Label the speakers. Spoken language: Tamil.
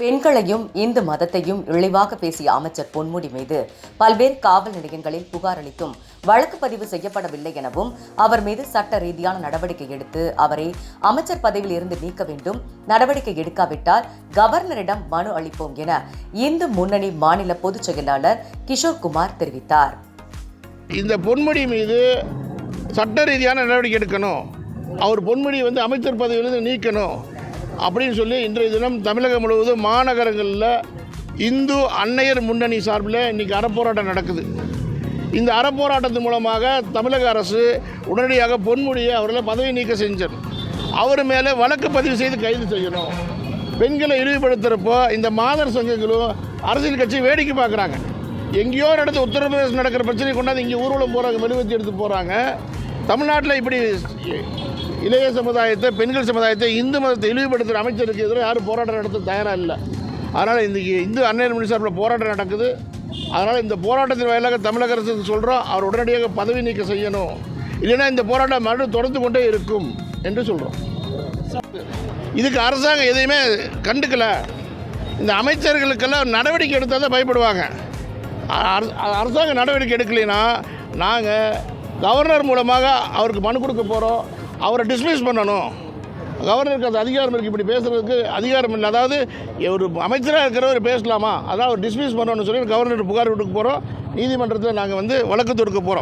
Speaker 1: பெண்களையும் இந்து மதத்தையும் இழிவாக பேசிய அமைச்சர் பொன்முடி மீது பல்வேறு காவல் நிலையங்களில் புகார் அளித்தும் வழக்கு பதிவு செய்யப்படவில்லை எனவும் அவர் மீது சட்ட ரீதியான நடவடிக்கை எடுத்து அவரை அமைச்சர் பதவியில் இருந்து நீக்க வேண்டும் நடவடிக்கை எடுக்காவிட்டால் கவர்னரிடம் மனு அளிப்போம் என இந்து முன்னணி மாநில பொதுச் செயலாளர் கிஷோர் குமார் தெரிவித்தார்.
Speaker 2: இந்த பொன்முடி மீது சட்ட ரீதியான நடவடிக்கை எடுக்கணும். அவர் பொன்முடி வந்து அமைச்சர் பதவியிலிருந்து நீக்கணும். அப்படின்னு சொல்லி இன்றைய தினம் தமிழகம் முழுவதும் மாநகரங்களில் இந்து அன்னையர் முன்னணி சார்பில் இன்றைக்கி அறப்போராட்டம் நடக்குது. இந்த அறப்போராட்டத்தின் மூலமாக தமிழக அரசு உடனடியாக பொன்முடியை அவர்களை பதவி நீக்கம் செஞ்சது. அவர் மேலே வழக்கு பதிவு செய்து கைது செய்யணும். பெண்களை இழிவுபடுத்துகிறப்போ இந்த மாதர் சங்கங்களும் அரசியல் கட்சி வேடிக்கை பார்க்குறாங்க. எங்கேயோ நடந்து உத்தரப்பிரதேசம் நடக்கிற பிரச்சனை கொண்டாந்து இங்கே ஊர்வலம் போகிறாங்க மெழுகுவத்தி எடுத்து போகிறாங்க தமிழ்நாட்டில் இப்படி இளைய சமுதாயத்தை பெண்கள் சமுதாயத்தை இந்து மதத்தை இழிவுபடுத்துகிற அமைச்சருக்கு எதிராக யாரும் போராட்டம் நடத்த தயாராக இல்லை. அதனால் இன்றைக்கி இந்து அன்னையர் மணி சார்பில் போராட்டம் நடக்குது. அதனால் இந்த போராட்டத்தின் வாயிலாக தமிழக அரசுக்கு சொல்கிறோம் அவர் உடனடியாக பதவி நீக்கம் செய்யணும். இல்லைன்னா இந்த போராட்டம் மறுபடியும் தொடர்ந்து கொண்டே இருக்கும் என்று சொல்கிறோம் இதுக்கு அரசாங்கம் எதையுமே கண்டுக்கல. இந்த அமைச்சர்களுக்கெல்லாம் நடவடிக்கை எடுத்தால் தான் பயப்படுவாங்க. அரசாங்கம் நடவடிக்கை எடுக்கலைன்னா நாங்கள் கவர்னர் மூலமாக அவருக்கு மனு கொடுக்க போகிறோம் அவரை டிஸ்மிஸ் பண்ணணும். கவர்னருக்கு அது அதிகாரம் இருக்குது இப்படி பேசுகிறதுக்கு அதிகாரம் இல்லை. அதாவது ஒரு அமைச்சராக இருக்கிறவர் பேசலாமா? அதான் அவர் டிஸ்மிஸ் பண்ணணும்னு சொல்லி கவர்னர் புகார் கொடுக்க போகிறோம் நீதிமன்றத்தில் நாங்கள் வந்து வழக்கு தொடுக்க போகிறோம்